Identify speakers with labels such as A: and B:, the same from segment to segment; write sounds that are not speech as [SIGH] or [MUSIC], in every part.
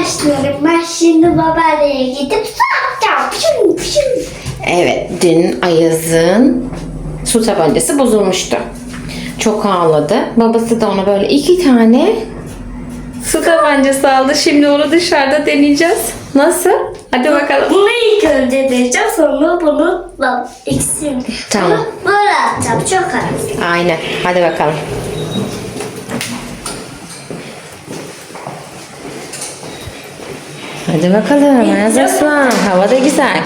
A: başlıyorum. Ben şimdi babaanneye gidip. Pişim pişim.
B: Evet, dün Ayaz'ın su tabancası bozulmuştu. Çok ağladı. Babası da ona böyle iki tane su tabancası aldı. Şimdi onu dışarıda deneyeceğiz. Nasıl? Hadi bakalım.
A: Bunu ilk önce deneyeceğim. Sonra bunu da ikisini.
B: Tamam.
A: Bunu Böyle atacağım. Çok az.
B: Aynen. Hadi bakalım. Hadi bakalım Ayaz Aslan. Hava da güzel.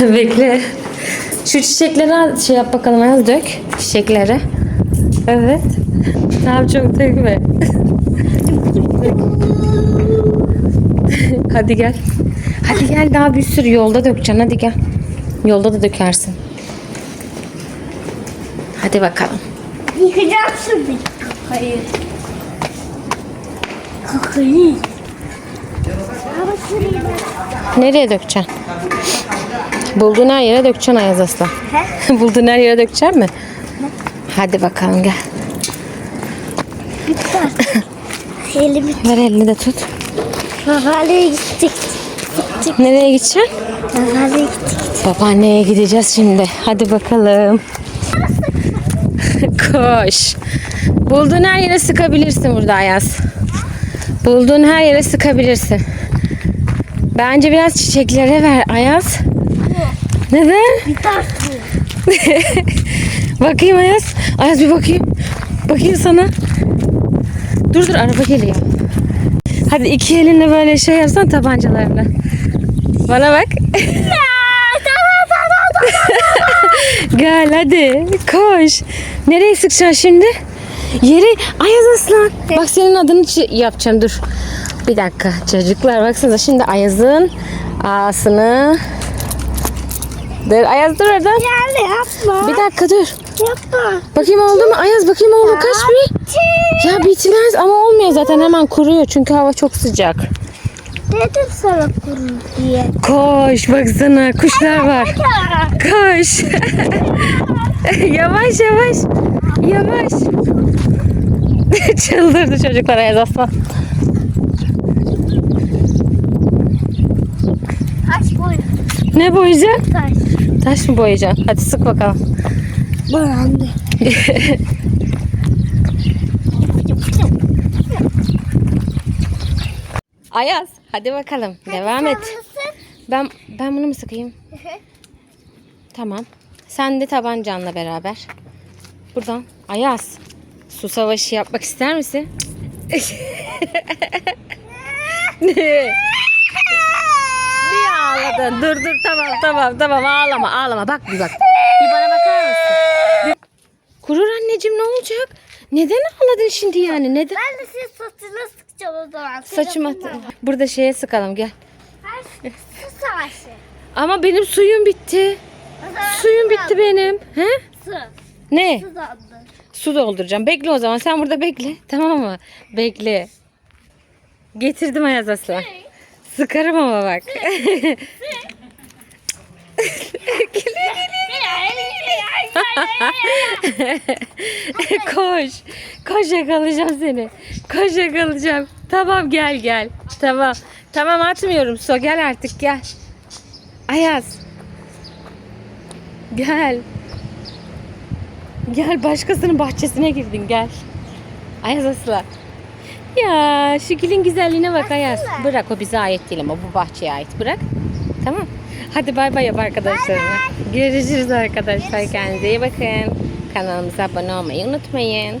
B: [LAUGHS] Bekle. Şu çiçekleri al, şey yap bakalım Ayaz dök. Çiçekleri. Evet. Tamam çok dökme. [LAUGHS] hadi gel. Hadi gel daha bir sürü yolda dökeceksin hadi gel. Yolda da dökersin. Hadi bakalım.
A: Şimdi. Hayır.
B: Nereye dökeceksin? Bulduğun her yere dökeceksin Ayaz Aslan. [LAUGHS] Bulduğun her yere dökeceksin mi? Hadi bakalım gel.
A: Elimi [LAUGHS]
B: Ver elini de tut.
A: babaanneye gittik.
B: Nereye gideceksin?
A: Babaanneye gittik.
B: Babaanneye gideceğiz şimdi. Hadi bakalım. [LAUGHS] Koş. Bulduğun her yere sıkabilirsin burada Ayaz. Bulduğun her yere sıkabilirsin. Bence biraz çiçeklere ver Ayaz. Neden?
A: Bir [LAUGHS] tartı.
B: Bakayım Ayaz. Ayaz bir bakayım. Bakayım sana. Dur dur araba geliyor. Hadi iki elinle böyle şey yapsan tabancalarla. Bana bak. [LAUGHS] Gel hadi koş. Nereye sıkacaksın şimdi? Yeri Ayaz Aslan. Bak senin adını yapacağım dur. Bir dakika çocuklar baksanıza şimdi Ayaz'ın ağasını Dur Ayaz dur orada.
A: Yani yapma.
B: Bir dakika dur.
A: Yapma.
B: Bakayım oldu mu? Ayaz bakayım oldu mu? Kaç bir? Ya bitmez ama olmuyor zaten hemen kuruyor çünkü hava çok sıcak.
A: Dedim sana kurur diye.
B: Koş baksana kuşlar var. Koş. [LAUGHS] yavaş yavaş. Yavaş. [LAUGHS] Çıldırdı çocuklar Ayaz Aslan.
A: Aç boy.
B: Ne boyayacaksın?
A: Taş.
B: Taş mı boyayacaksın? Hadi sık bakalım.
A: Anne. [LAUGHS]
B: Ayaz hadi bakalım devam et. Ben ben bunu mu sıkayım? Tamam. Sen de tabancanla beraber. Buradan. Ayaz. Su savaşı yapmak ister misin? [LAUGHS] ne? Niye ağladın? Dur dur tamam tamam tamam ağlama ağlama. Bak bir bak. Bir bana bakar mısın? Bir- Kurur anneciğim ne olacak? Neden ağladın şimdi yani? Neden?
A: Ben de senin saçına sıkacağım o zaman.
B: Saçıma burada şeye sıkalım gel.
A: Her su savaşı.
B: Ama benim suyum bitti. Suyum
A: su
B: bitti benim. He?
A: Su.
B: Ne?
A: Su sandım.
B: Su dolduracağım. Bekle o zaman. Sen burada bekle. [LAUGHS] Tamam mı? Bekle. Getirdim Ayaz Aslan. Sıkarım ama bak. Koş. Koş yakalayacağım seni. Koş yakalayacağım. Tamam gel gel. Tamam. Tamam atmıyorum su. Gel artık gel. Ayaz. Gel. Gel başkasının bahçesine girdin gel. Ayaz Aslan. Ya şu gülün güzelliğine bak Ayaz. Bırak o bize ait değil ama bu bahçeye ait. Bırak. Tamam. Hadi bay bay yap arkadaşlarına. Görüşürüz arkadaşlar. Kendinize iyi bakın. Kanalımıza abone olmayı unutmayın.